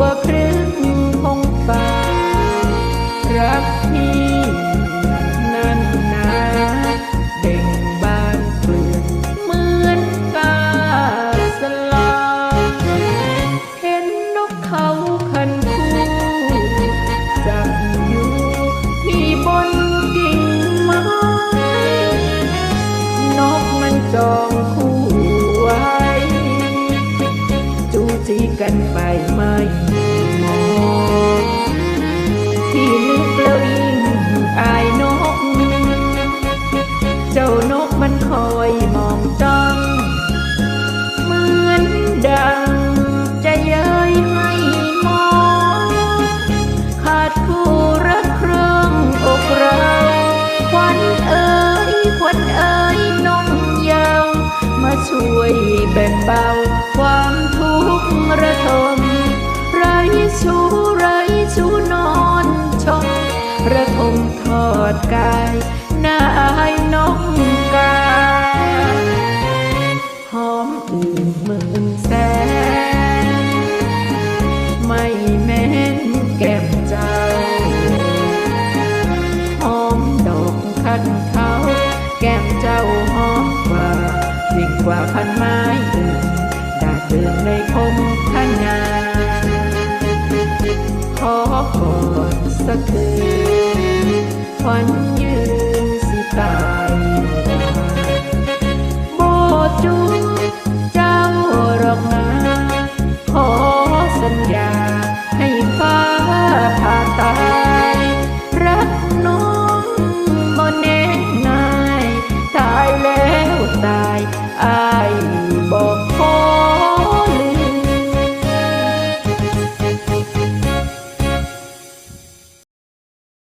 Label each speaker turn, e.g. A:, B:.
A: ว่าครึ่งพงตารักพี่นั่นนาเด่งบานเปลือกเหมือนกาสลาเห็นนกเขาคันคู่จับอยู่ที่บนกิ่งไม้นกมันจองคู่ไว้จูจีกันไป ยแบ่งเบาความ ว่าพันไม้อื่นดาเดินในคมท่านงาขอพรสักคืนวัน